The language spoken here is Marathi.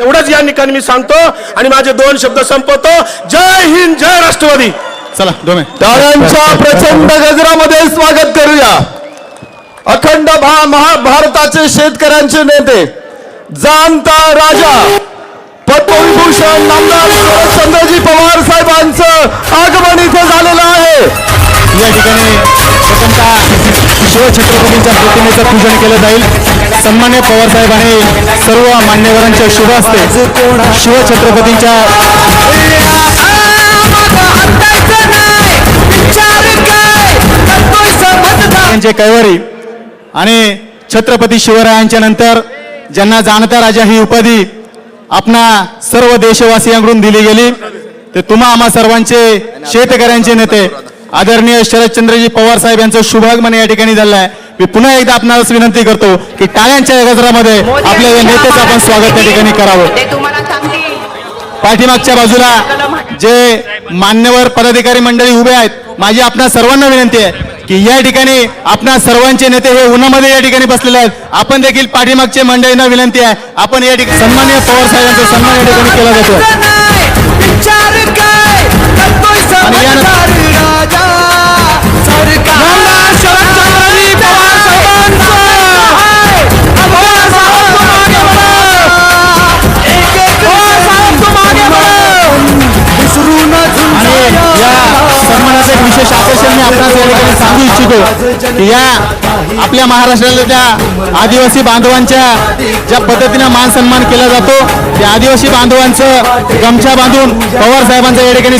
एवढंच या ठिकाणी मी सांगतो आणि माझे दोन शब्द संपवतो. जय हिंद जय राष्ट्रवादी. चला दोन टाळ्यांच्या प्रचंड गजरामध्ये स्वागत करूया. अखंड भा महाभारताचे शेतकऱ्यांचे नेते जाणता राजा पद्मविभूषण नामदार शरदचंद्रजी पवार साहेबांचं आगमन इथे झालेलं आहे. या ठिकाणी शिवछत्रपतींच्या प्रतिमेचं पूजन केलं जाईल. सन्मान्य पवारसाहेब आणि सर्व मान्यवरांच्या शुभ असते शिवछत्रपतींच्या त्यांचे कैवारी आणि छत्रपती शिवरायांच्या नंतर ज्यांना जाणता राजा ही उपाधी आपणा सर्व देशवासियांकडून दिली गेली. ते तुम्हा आम्हा सर्वांचे शेतकऱ्यांचे नेते आदरणीय शरदचंद्रजी पवार साहेब यांचं शुभागमन या ठिकाणी झालं आहे मी पुन्हा एकदा आपणास विनंती करतो की टाळ्यांच्या गजरामध्ये आपल्या या नेत्याचं आपण स्वागत त्या ठिकाणी करावं. पाठीमागच्या बाजूला जे मान्यवर पदाधिकारी मंडळी उभे आहेत माझी आपणा सर्वांना विनंती आहे की या ठिकाणी आपणा सर्वांचे नेते हे उन्हामध्ये या ठिकाणी बसलेले आहेत. आपण देखील पाठीमागचे मंडळींना विनंती आहे. आपण या ठिकाणी सन्मान्य पवार साहेबांचा सन्मान या ठिकाणी केला जातो इच्छितो की या आपल्या महाराष्ट्रातल्या त्या आदिवासी बांधवांच्या ज्या पद्धतीने मान सन्मान केला जातो त्या आदिवासी बांधवांचं गमछा बांधून पवार साहेबांचा या ठिकाणी